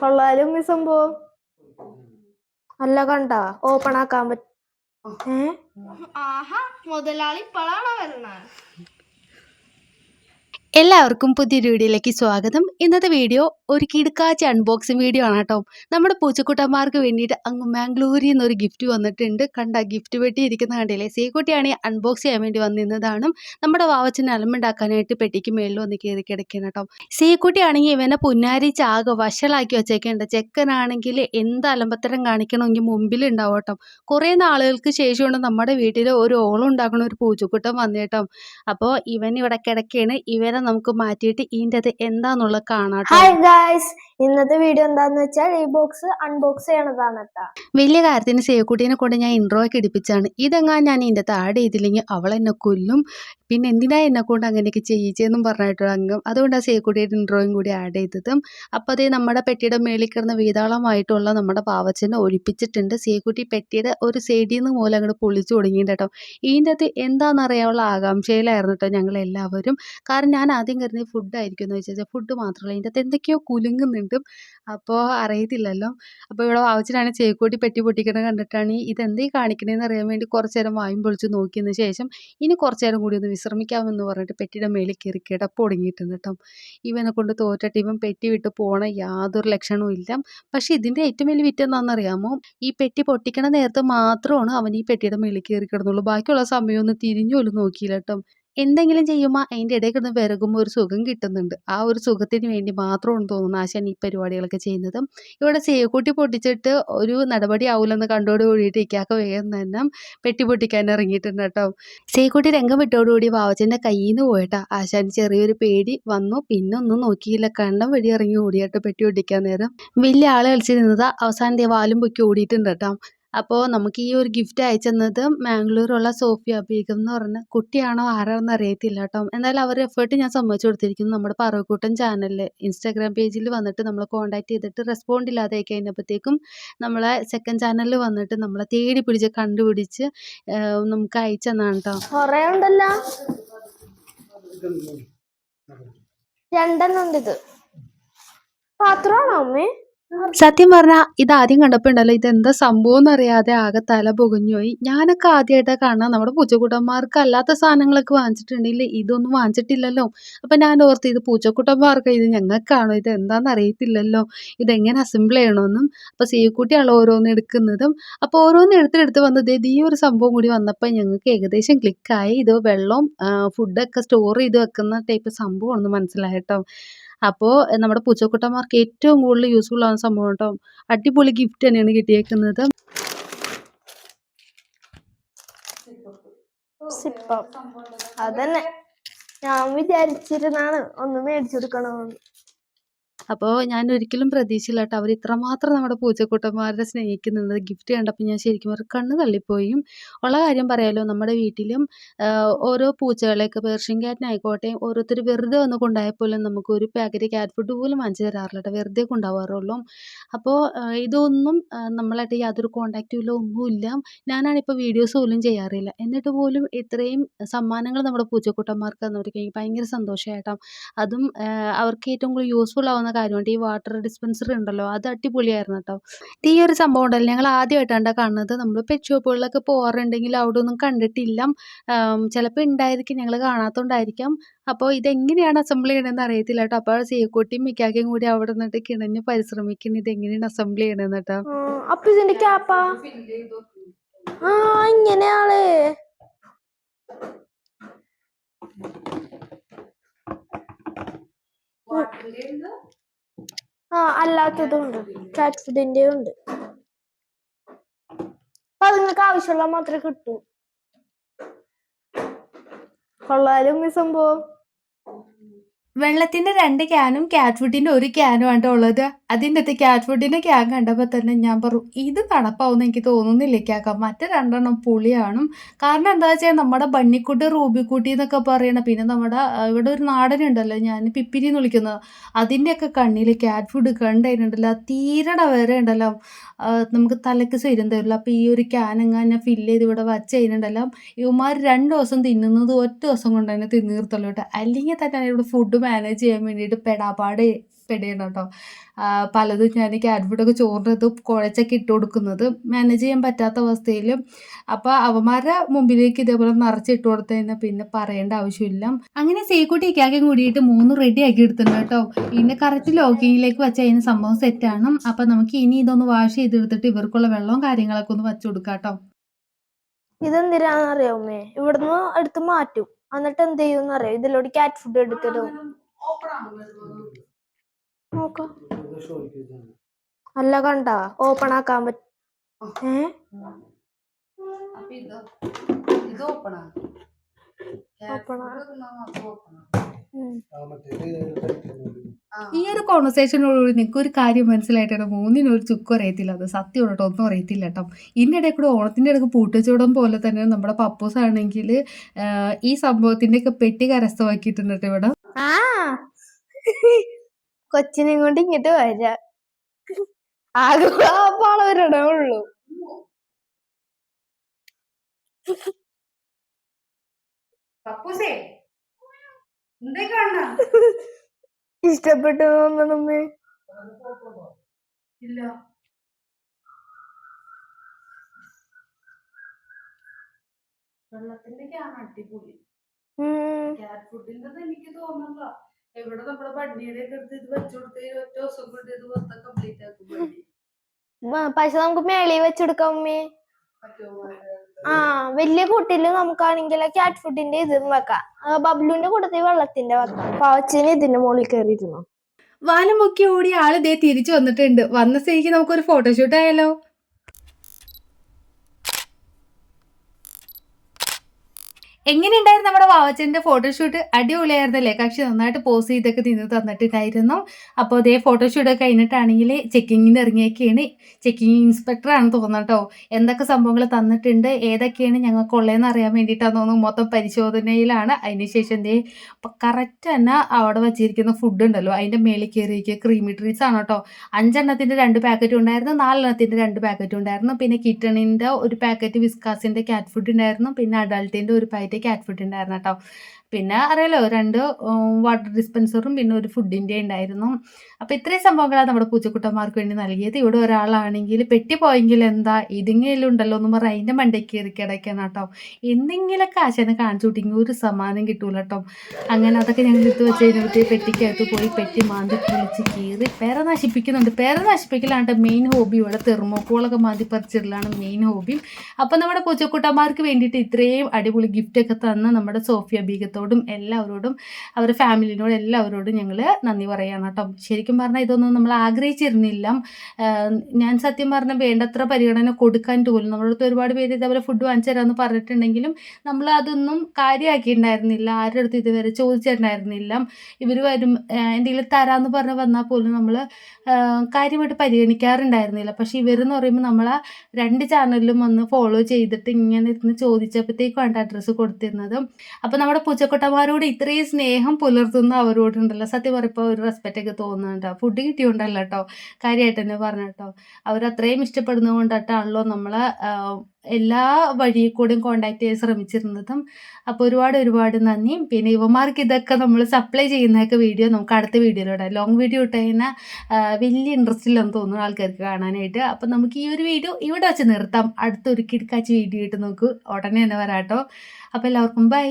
കൊള്ളാലും ഈ സംഭവം. അല്ല കണ്ട ഓപ്പൺ ആക്കാൻ പറ്റ ഏ? ആഹാ മുതലാളി ഇപ്പോഴാണോ വരണത് എല്ലാവർക്കും പുതിയൊരു വീഡിയോയിലേക്ക് സ്വാഗതം. ഇന്നത്തെ വീഡിയോ ഒരു കിടുക്കാച്ച അൺബോക്സിങ് വീഡിയോ ആണ് കേട്ടോ. നമ്മുടെ പൂച്ചക്കുട്ടന്മാർക്ക് വേണ്ടിയിട്ട് അങ്ങ് മാംഗ്ലൂരിൽ നിന്ന് ഒരു ഗിഫ്റ്റ് വന്നിട്ടുണ്ട്. കണ്ട ഗിഫ്റ്റ് പെട്ടി ഇരിക്കുന്ന കണ്ടില്ലേ? സീക്കുട്ടിയാണെങ്കിൽ അൺബോക്സ് ചെയ്യാൻ വേണ്ടി വന്നിരുന്നതാണ് നമ്മുടെ വാവച്ചന് അലമ്പുണ്ടാക്കാനായിട്ട് പെട്ടിക്ക് മേളിൽ വന്ന് കയറി കിടക്കണം കേട്ടോ. സീക്കുട്ടിയാണെങ്കിൽ ഇവനെ പുന്നാരി ചാക വഷളാക്കി വെച്ചേക്കേണ്ട ചെക്കനാണെങ്കിൽ എന്ത് അലമ്പത്തരം കാണിക്കണമെങ്കിൽ മുമ്പിലുണ്ടാവും കേട്ടോ. കുറേ നാളുകൾക്ക് ശേഷമാണ് നമ്മുടെ വീട്ടിൽ ഒരു ഓളം ഉണ്ടാക്കുന്ന ഒരു പൂച്ചക്കുട്ടം വന്നേട്ടോ അപ്പോൾ ഇവൻ ഇവിടെ കിടക്കുകയാണ്. ഇവനെ നമുക്ക് മാറ്റിയിട്ട് ഇതിന്റെ അത് എന്താന്നുള്ളത് കാണാം. ഹായ് ഗായ്സ് ഇന്നത്തെ വീഡിയോ എന്താന്ന് വെച്ചാൽ ഈ ബോക്സ് അൺബോക്സ് ചെയ്യണതാണ് കേട്ടോ വലിയ കാര്യത്തിന് സേക്കുട്ടീനെ കൊണ്ട് ഞാൻ ഇൻട്രോ ഒക്കെ ഇടിപ്പിച്ചാണ് ഇതെങ്ങാൻ ഞാൻ ഇതിന്റെ താഴെ ചെയ്തില്ലെങ്കിൽ അവൾ എന്നെ കൊല്ലും. പിന്നെ എന്തിനാ എന്നെ കൊണ്ട് അങ്ങനെയൊക്കെ ചെയ്യിച്ചെന്നും പറഞ്ഞിട്ടുള്ള അംഗം അതുകൊണ്ടാണ് സേക്കുട്ടിയുടെ ഇൻട്രോയും കൂടി ആഡ് ചെയ്തതും. അപ്പോൾ അതേ നമ്മുടെ പെട്ടിയുടെ മേളിൽ കിടന്ന വീതാളമായിട്ടുള്ള നമ്മുടെ പാവച്ചനെ ഒഴിപ്പിച്ചിട്ടുണ്ട്. സേക്കുട്ടി പെട്ടിയുടെ ഒരു സൈഡിൽ നിന്ന് മൂലം അങ്ങോട്ട് പൊളിച്ചു തുടങ്ങിയിട്ട് കേട്ടോ ഇതിന്റെ അത് എന്താണെന്നറിയാനുള്ള ആകാംക്ഷയിലായിരുന്നു കേട്ടോ ഞങ്ങൾ എല്ലാവരും കാരണം ഞാൻ ആദ്യം കരുതി ഫുഡായിരിക്കും എന്ന് വെച്ചാൽ ഫുഡ് മാത്രമല്ല. ഇതിന്റെ അകത്ത് എന്തൊക്കെയോ കുലുങ്ങുന്നുണ്ട്. അപ്പോൾ അറിയത്തില്ലല്ലോ. അപ്പോൾ ഇവിടെ വാവച്ചിട്ടാണ് ചേക്കോട്ടി പെട്ടി പൊട്ടിക്കണത് കണ്ടിട്ടാണ് ഇതെന്തേ കാണിക്കണേന്ന് അറിയാൻ വേണ്ടി കുറച്ച് നേരം വായും പൊളിച്ച് നോക്കിയതിന് ശേഷം ഇനി കുറച്ച് നേരം കൂടി ഒന്ന് വിശ്രമിക്കാമെന്ന് പറഞ്ഞിട്ട് പെട്ടിയുടെ മേളിൽ കയറി കിടപ്പ് ഒടുങ്ങിയിട്ടുണ്ട് കേട്ടോ. ഇവനെ കൊണ്ട് തോറ്റിട്ട് ഇവൻ പെട്ടി വിട്ട് പോണ യാതൊരു ലക്ഷണവും ഇല്ല. പക്ഷേ ഇതിന്റെ ഏറ്റവും വലിയ വിറ്റെന്താണെന്നറിയാമോ ഈ പെട്ടി പൊട്ടിക്കണ നേരത്തെ മാത്രമാണ് അവൻ ഈ പെട്ടിയുടെ മേളിൽ കയറി കിടന്നുള്ളൂ. ബാക്കിയുള്ള സമയമൊന്നും തിരിഞ്ഞു പോലും നോക്കിയില്ല കേട്ടോ. എന്തെങ്കിലും ചെയ്യുമ്പോൾ അതിന്റെ ഇടയിൽ കിടന്ന് വിറകുമ്പോൾ ഒരു സുഖം കിട്ടുന്നുണ്ട്. ആ ഒരു സുഖത്തിന് വേണ്ടി മാത്രമാണ് തോന്നുന്നു ആശാൻ ഈ പരിപാടികളൊക്കെ ചെയ്യുന്നത്. ഇവിടെ സേക്കൂട്ടി പൊട്ടിച്ചിട്ട് ഒരു നടപടി ആവില്ലെന്ന് കണ്ടോട് കൂടിയിട്ട് ഇക്കാക്ക വേഗം തന്നെ പെട്ടി പൊട്ടിക്കാൻ ഇറങ്ങിയിട്ടുണ്ട് കേട്ടോ. സേക്കൂട്ടി രംഗം വിട്ടോടുകൂടി വാവച്ചന്റെ കയ്യിൽ നിന്ന് പോയിട്ടാ. ആശാൻ ചെറിയൊരു പേടി വന്നു. പിന്നെ ഒന്നും നോക്കിയില്ല. കണ്ടം വഴി ഇറങ്ങി ഓടിയാട്ടോ പെട്ടി പൊട്ടിക്കാൻ നേരം. വലിയ ആളെ കളിച്ച് നിന്നത് അവസാനം വാലും പൊക്കി ഓടിയിട്ടുണ്ട് കേട്ടോ. അപ്പോൾ നമുക്ക് ഈ ഒരു ഗിഫ്റ്റ് അയച്ചെന്നത് മാംഗ്ലൂരുള്ള സോഫിയ ബീഗം എന്ന് പറഞ്ഞ കുട്ടിയാണോ ആരാണെന്ന് അറിയത്തില്ല കേട്ടോ. എന്തായാലും അവരുടെ എഫേർട്ട് ഞാൻ സമ്മതിച്ചു കൊടുത്തിരിക്കുന്നു നമ്മുടെ പറവക്കൂട്ടൻ ചാനലിൽ ഇൻസ്റ്റാഗ്രാം പേജിൽ വന്നിട്ട് നമ്മളെ കോൺടാക്ട് ചെയ്തിട്ട് റെസ്പോണ്ട് ഇല്ലാതെ കഴിഞ്ഞപ്പോഴത്തേക്കും നമ്മളെ സെക്കൻഡ് ചാനലിൽ വന്നിട്ട് നമ്മളെ തേടി പിടിച്ച് കണ്ടുപിടിച്ച് നമുക്ക് അയച്ചെന്നാണ് കേട്ടോ. കൊറേ രണ്ടെണ്ണം ഉണ്ട് ഇത്. പാത്രമാണോ അമ്മേ? സത്യം പറഞ്ഞാൽ ഇത് ആദ്യം കണ്ടപ്പോൾ ഉണ്ടല്ലോ ഇതെന്താ സംഭവം എന്നറിയാതെ ആകെ തല പൊകഞ്ഞുപോയി. ഞാനൊക്കെ ആദ്യമായിട്ടാണ് കാണാം നമ്മുടെ പൂച്ചക്കുട്ടന്മാർക്ക് അല്ലാത്ത സാധനങ്ങളൊക്കെ വാങ്ങിച്ചിട്ടുണ്ടെങ്കിൽ ഇതൊന്നും വാങ്ങിച്ചിട്ടില്ലല്ലോ. അപ്പം ഞാൻ ഓർത്ത് ഇത് പൂച്ചക്കുട്ടന്മാർക്ക് ഇത് ഞങ്ങൾക്കാണോ ഇത് എന്താണെന്ന് അറിയത്തില്ലല്ലോ. ഇതെങ്ങനെ അസംബിൾ ചെയ്യണമെന്നും അപ്പോൾ സീക്കുട്ടിയാണ് ഓരോന്ന് എടുക്കുന്നതും. അപ്പോൾ ഓരോന്ന് എടുത്തെടുത്ത് വന്നത് ഈ ഒരു സംഭവം കൂടി വന്നപ്പോൾ ഞങ്ങൾക്ക് ഏകദേശം ക്ലിക്കായി ഇത് വെള്ളം ഫുഡൊക്കെ സ്റ്റോർ ചെയ്ത് വെക്കുന്ന ടൈപ്പ് സംഭവമാണെന്ന് മനസ്സിലായിട്ടോ അപ്പോൾ നമ്മുടെ പൂച്ചക്കുട്ടന്മാർക്ക് ഏറ്റവും കൂടുതൽ യൂസ്ഫുൾ ആവുന്ന സംഭവം കേട്ടോ അടിപൊളി ഗിഫ്റ്റ് തന്നെയാണ് കിട്ടിയേക്കുന്നത്. അതന്നെ. ഞാൻ വിചാരിച്ചിരുന്നാണ് ഒന്ന് മേടിച്ചു കൊടുക്കണമെന്ന് അപ്പോൾ ഞാൻ ഒരിക്കലും പ്രതീക്ഷയില്ല കേട്ടോ അവർ ഇത്രമാത്രം നമ്മുടെ പൂച്ചക്കുട്ടന്മാരെ സ്നേഹിക്കുന്നുണ്ട് ഗിഫ്റ്റ് കണ്ടപ്പോൾ ഞാൻ ശരിക്കും ഒരു കണ്ണ് തള്ളിപ്പോയും. ഉള്ള കാര്യം പറയാലോ നമ്മുടെ വീട്ടിലും ഓരോ പൂച്ചകളെയൊക്കെ പേർഷ്യൻ ക്യാറ്റിനായിക്കോട്ടെ ഓരോരുത്തർ വെറുതെ വന്ന് കൊണ്ടായാൽ പോലും നമുക്ക് ഒരു പാക്കറ്റ് ക്യാറ്റ് ഫുഡ് പോലും വാങ്ങിച്ചു തരാറില്ല കേട്ടോ വെറുതെ കൊണ്ടാവാറുള്ളൂ. അപ്പോൾ ഇതൊന്നും നമ്മളായിട്ട് യാതൊരു കോണ്ടാക്റ്റും ഇല്ല ഒന്നുമില്ല. ഞാനാണിപ്പോൾ വീഡിയോസ് പോലും ചെയ്യാറില്ല. എന്നിട്ട് പോലും ഇത്രയും സമ്മാനങ്ങൾ നമ്മുടെ പൂച്ചക്കൂട്ടന്മാർക്ക് തന്നവർക്ക് എനിക്ക് ഭയങ്കര സന്തോഷമായിട്ടാണ് അതും അവർക്ക് ഏറ്റവും കൂടുതൽ യൂസ്ഫുൾ ആവുന്ന കാര്യമുണ്ട് ഈ വാട്ടർ ഡിസ്പെൻസറി ഉണ്ടല്ലോ അത് അടിപൊളിയായിരുന്നു കേട്ടോ ഇത് ഈ ഒരു സംഭവം ഉണ്ടല്ലോ ഞങ്ങൾ ആദ്യമായിട്ടാണ് കാണുന്നത്. നമ്മൾ പെറ്റ് ഷോപ്പുകളിലൊക്കെ പോകാറുണ്ടെങ്കിൽ അവിടെ ഒന്നും കണ്ടിട്ടില്ല. ചിലപ്പോൾ ഉണ്ടായിരിക്കും ഞങ്ങൾ കാണാത്തതുകൊണ്ടായിരിക്കാം അപ്പോൾ ഇതെങ്ങനെയാണ് അസംബിൾ ചെയ്യണമെന്ന് അറിയത്തില്ല കേട്ടോ. അപ്പോൾ സീക്കുട്ടിയും മിക്കാക്കയും കൂടി അവിടെ നിന്നിട്ട് കിണഞ്ഞ് പരിശ്രമിക്കുന്നു. ഇതെങ്ങനെയാണ് അസംബിൾ ചെയ്യണമെന്ന് കേട്ടോ. അപ്പൊ ഇതിന്റെ ക്യാപ്പാ? ആ ഇങ്ങനെയാൾ. ആ അല്ലാത്തതും ഉണ്ട് ഫുഡിന്റെ ഉണ്ട്. അപ്പൊ നിങ്ങൾക്ക് ആവശ്യമുള്ള മാത്രമേ കിട്ടൂ. കൊള്ളാലും ഈ സംഭവം. വെള്ളത്തിന്റെ രണ്ട് ക്യാനും ക്യാറ്റ് ഫുഡിന്റെ ഒരു ക്യാനും ആണ് ഉള്ളത്. അതിന്റെ അകത്ത് ക്യാറ്റ് ഫുഡിന്റെ ക്യാൻ കണ്ടപ്പോൾ തന്നെ ഞാൻ പറഞ്ഞു ഇത് തണുപ്പാവുമെന്ന് എനിക്ക് തോന്നുന്നില്ല ക്യാക്ക. മറ്റേ രണ്ടെണ്ണം പുളിയാണ്. കാരണം എന്താ വെച്ചാൽ നമ്മുടെ ബണ്ണിക്കുട്ടി റൂബിക്കുട്ടി എന്നൊക്കെ പറയണ പിന്നെ നമ്മുടെ ഇവിടെ ഒരു നാടനുണ്ടല്ലോ ഞാൻ പിപ്പിരി എന്ന് വിളിക്കുന്നത്. അതിന്റെയൊക്കെ കണ്ണിൽ ക്യാറ്റ് ഫുഡ് കണ്ടതിനുണ്ടല്ലോ തീരണ വരെ ഉണ്ടല്ലോ. നമുക്ക് തലയ്ക്ക് സ്വരം തരില്ല. അപ്പോൾ ഈ ഒരു ക്യാൻ എങ്ങനെ ഫില്ല് ചെയ്ത് ഇവിടെ വച്ച് കഴിഞ്ഞിട്ടുണ്ടല്ലോ. ഇവന്മാർ രണ്ട് ദിവസം തിന്നുന്നത് ഒറ്റ ദിവസം കൊണ്ട് തന്നെ തിന്നീർത്തുള്ളൂ കേട്ടോ. അല്ലെങ്കിൽ തന്നെ ഇവിടെ ഫുഡ് മാനേജ് ചെയ്യാൻ വേണ്ടിയിട്ട് പെടാപാട് പെടുകയാണ് കേട്ടോ പലതും ഞാൻ ക്യാറ്റ് ചോറിനത് കുഴച്ചൊക്കെ ഇട്ട് കൊടുക്കുന്നത് മാനേജ് ചെയ്യാൻ പറ്റാത്ത അവസ്ഥയിൽ അപ്പോൾ അവന്മാരുടെ മുമ്പിലേക്ക് ഇതേപോലെ നിറച്ചിട്ട് കൊടുത്തു കഴിഞ്ഞാൽ പിന്നെ പറയേണ്ട ആവശ്യമില്ല. അങ്ങനെ സേക്കുട്ടി ഇക്കാക്കും കൂടിയിട്ട് മൂന്ന് റെഡി ആക്കി എടുത്തിട്ടുണ്ട് കേട്ടോ പിന്നെ കറക്റ്റ് ലോക്കിങ്ങിലേക്ക് വെച്ച് അതിന് സംഭവം സെറ്റാണ് അപ്പോൾ നമുക്ക് ഇനി ഇതൊന്ന് വാഷ് ചെയ്തെടുത്തിട്ട് ഇവർക്കുള്ള വെള്ളവും കാര്യങ്ങളൊക്കെ ഒന്ന് വച്ചു കൊടുക്കാം കേട്ടോ ഇതെന്തിനാണെന്ന് അറിയാമേ ഇവിടുന്ന് എടുത്ത് മാറ്റും. എന്നിട്ട് എന്ത് ചെയ്യും അറിയോ? ഇതിലൂടെ ക്യാറ്റ് ഫുഡ് എടുത്തിടും. നോക്കാം. അല്ല കണ്ട? ഓപ്പൺ ആക്കാൻ പറ്റും ഓപ്പണാ ഓപ്പണാ ഈ ഒരു കോൺവെർസേഷനോടുകൂടി നിങ്ങൾക്ക് ഒരു കാര്യം മനസ്സിലായിട്ടാണ്. മൂന്നിനും ഒരു ചുക്കും അറിയത്തില്ല. അത് സത്യം കേട്ടോ. ഒന്നും അറിയത്തില്ല കേട്ടോ. ഇതിന്റെ ഇടയിൽ കൂടെ ഓണത്തിന്റെ ഇടയ്ക്ക് പൂട്ടുചൂടം പോലെ തന്നെ നമ്മുടെ പപ്പൂസ് ആണെങ്കിൽ ഈ സംഭവത്തിന്റെ ഒക്കെ പെട്ടി കരസ്ഥമാക്കിയിട്ടുണ്ട് കേട്ടോ ഇവിടെ. ആ. കൊച്ചിനെയും കൊണ്ട് ഇങ്ങോട്ട് വരാ. ആകെ പാളവരണേ ഉള്ളൂ. പപ്പൂസേ ഇഷ്ടപ്പെട്ടു തോന്നണമ്മേ ഇല്ല. വെള്ളത്തിന്റെ ആണ് അടിപൊളി. ഉം. ക്യാറ്റ് ഫുഡിന്റെ എനിക്ക് തോന്നണ്ട എവിടെ നമ്മുടെ ബണ്ണിയുടെ ഒക്കെ എടുത്ത് ഇത് വെച്ചു കൊടുത്ത് ഒറ്റ ദിവസം കൊണ്ട് ഇത് മൊത്തം കംപ്ലീറ്റ് ആക്കും പക്ഷെ നമുക്ക് മേളി വെച്ചെടുക്കാം ഉമ്മേ പറ്റുമോ ആ വലിയ കൂട്ടിൽ നമുക്കാണെങ്കിൽ ക്യാറ്റ് ഫുഡിന്റെ ഇത് വെക്കാം. ബബ്ലുവിന്റെ കൂട്ടത്തിൽ വെള്ളത്തിന്റെ വെക്കാം. പാവച്ചിന് ഇതിന്റെ മുകളിൽ കയറിയിരുന്നു വാനമൊക്കെ മുക്കി ഓടി ആൾ ദേ തിരിച്ചു വന്നിട്ടുണ്ട്. വന്ന സ്ഥിതിക്ക് നമുക്കൊരു ഫോട്ടോഷൂട്ട് ആയാലോ? എങ്ങനെയുണ്ടായിരുന്നു നമ്മുടെ വാവച്ചന്റെ ഫോട്ടോഷൂട്ട് അടിപൊളിയായിരുന്നല്ലേ? കക്ഷി നന്നായിട്ട് പോസ് ചെയ്തൊക്കെ നിന്ന് തന്നിട്ടുണ്ടായിരുന്നു. അപ്പോൾ ഫോട്ടോഷൂട്ട് ഒക്കെ കഴിഞ്ഞിട്ടാണെങ്കിൽ ചെക്കിങ്ങിന് ഇറങ്ങിയൊക്കെയാണ് ചെക്കിങ് ഇൻസ്പെക്ടറാണ് തോന്നുന്നത് കേട്ടോ എന്തൊക്കെ സംഭവങ്ങൾ തന്നിട്ടുണ്ട്? ഏതൊക്കെയാണ് ഞങ്ങൾക്കുള്ളതെന്ന് അറിയാൻ വേണ്ടിയിട്ടാണ് തോന്നുന്നു. മൊത്തം പരിശോധനയിലാണ്. അതിനുശേഷം ദേ കറക്റ്റ് തന്നെ അവിടെ വച്ചിരിക്കുന്ന ഫുഡ് ഉണ്ടല്ലോ. അതിന്റെ മേളിൽ കയറിയിരിക്കുക. ക്രീമി ട്രീസ് ആണ് കേട്ടോ അഞ്ചെണ്ണത്തിന്റെ രണ്ട് പാക്കറ്റ് ഉണ്ടായിരുന്നു. നാലെണ്ണത്തിന്റെ രണ്ട് പാക്കറ്റ് ഉണ്ടായിരുന്നു. പിന്നെ കിറ്റണിന്റെ ഒരു പാക്കറ്റ് വിസ്കാസിന്റെ ക്യാറ്റ് ഫുഡ് ഉണ്ടായിരുന്നു. പിന്നെ അഡൾട്ടിന്റെ ഒരു പാക്കറ്റ് ക്യാറ്റ് ഫുഡ് ഉണ്ടായിരുന്നു കേട്ടോ പിന്നെ അറിയാലോ രണ്ട് വാട്ടർ ഡിസ്പെൻസറും പിന്നെ ഒരു ഫുഡിന്റെ ഉണ്ടായിരുന്നു. അപ്പോൾ ഇത്രയും സംഭവങ്ങളാണ് നമ്മുടെ പൂച്ചക്കുട്ടന്മാർക്ക് വേണ്ടി നൽകിയത്. ഇവിടെ ഒരാളാണെങ്കിൽ പെട്ടി പോയെങ്കിൽ എന്താ ഇതെങ്കിലും ഉണ്ടല്ലോ എന്ന് പറഞ്ഞാൽ അതിന്റെ മണ്ടയ്ക്ക് കയറി കിടക്കണം കേട്ടോ. എന്തെങ്കിലുമൊക്കെ ആശയം കാണിച്ചു കൂട്ടിങ്ങി ഒരു സമ്മാനം കിട്ടൂല കേട്ടോ. അങ്ങനെ അതൊക്കെ ഞങ്ങൾ എടുത്ത് വെച്ച് കഴിഞ്ഞിട്ട് പെട്ടിക്കകത്ത് പോയി പെട്ടി മാന്തി കുളിച്ച് കീറി പേരെ നശിപ്പിക്കുന്നുണ്ട്. പേരെ നശിപ്പിക്കലാണ് മെയിൻ ഹോബി ഇവിടെ തെർമോക്കോളൊക്കെ മാന്തി പറിച്ചിടലാണ് മെയിൻ ഹോബി അപ്പം നമ്മുടെ പൂച്ചക്കുട്ടന്മാർക്ക് വേണ്ടിയിട്ട് ഇത്രയും അടിപൊളി ഗിഫ്റ്റൊക്കെ തന്ന നമ്മുടെ സോഫിയ ബീഗത്തോടും എല്ലാവരോടും അവരുടെ ഫാമിലിനോടും എല്ലാവരോടും ഞങ്ങൾ നന്ദി പറയുകയാണ് കേട്ടോ. ശരിക്കും പറഞ്ഞാൽ ഇതൊന്നും നമ്മൾ ആഗ്രഹിച്ചിരുന്നില്ല. ഞാൻ സത്യം പറഞ്ഞാൽ വേണ്ടത്ര പരിഗണന കൊടുക്കാൻ പോലും നമ്മുടെ അടുത്ത് ഒരുപാട് പേര് ഇതേപോലെ ഫുഡ് വാങ്ങിച്ചു തരാമെന്ന് പറഞ്ഞിട്ടുണ്ടെങ്കിലും നമ്മൾ അതൊന്നും കാര്യമാക്കിയിട്ടുണ്ടായിരുന്നില്ല ആരുടെ അടുത്ത് ഇതുവരെ ചോദിച്ചിട്ടുണ്ടായിരുന്നില്ല. ഇവർ വരും എന്തെങ്കിലും തരാമെന്ന് പറഞ്ഞ് വന്നാൽ പോലും നമ്മൾ കാര്യമായിട്ട് പരിഗണിക്കാറുണ്ടായിരുന്നില്ല. പക്ഷെ ഇവരെന്ന് പറയുമ്പോൾ നമ്മളെ രണ്ട് ചാനലിലും ഒന്ന് ഫോളോ ചെയ്തിട്ട് ഇങ്ങനെ ഇരുന്ന് ചോദിച്ചപ്പോഴത്തേക്കാണ് അഡ്രസ്സ് കൊടുത്തിരുന്നത്. അപ്പോൾ നമ്മുടെ പൂച്ചക്കൊട്ടന്മാരോട് ഇത്രയും സ്നേഹം പുലർത്തുന്ന അവരോടുണ്ടല്ലോ. സത്യം പറയുമ്പോൾ ഒരു റെസ്പെക്റ്റ് ഒക്കെ തോന്നുന്നുണ്ടോ ഫുഡ് കിട്ടിയോണ്ടല്ലോ കേട്ടോ. കാര്യമായിട്ട് തന്നെ പറഞ്ഞു കേട്ടോ. അവരത്രയും ഇഷ്ടപ്പെടുന്നത് കൊണ്ടിട്ടാണല്ലോ നമ്മളെ എല്ലാ വഴി കൂടെയും കോണ്ടാക്ട് ചെയ്യാൻ ശ്രമിച്ചിരുന്നതും. അപ്പോൾ ഒരുപാട് ഒരുപാട് നന്ദി. പിന്നെ യുവമാർക്ക് ഇതൊക്കെ നമ്മൾ സപ്ലൈ ചെയ്യുന്നതൊക്കെ വീഡിയോ നമുക്ക് അടുത്ത വീഡിയോയിലൂടെ ലോങ് വീഡിയോ ഇട്ട് കഴിഞ്ഞാൽ വലിയ ഇൻട്രസ്റ്റ് ഇല്ലെന്ന് തോന്നുന്നു ആൾക്കാർക്ക് കാണാനായിട്ട്. അപ്പം നമുക്ക് ഈ ഒരു വീഡിയോ ഇവിടെ വെച്ച് നിർത്താം. അടുത്തൊരു കിടക്കാച്ച് വീഡിയോ ഇട്ട് നോക്കൂ. ഉടനെ തന്നെ വരാട്ടോ അപ്പോൾ എല്ലാവർക്കും ബൈ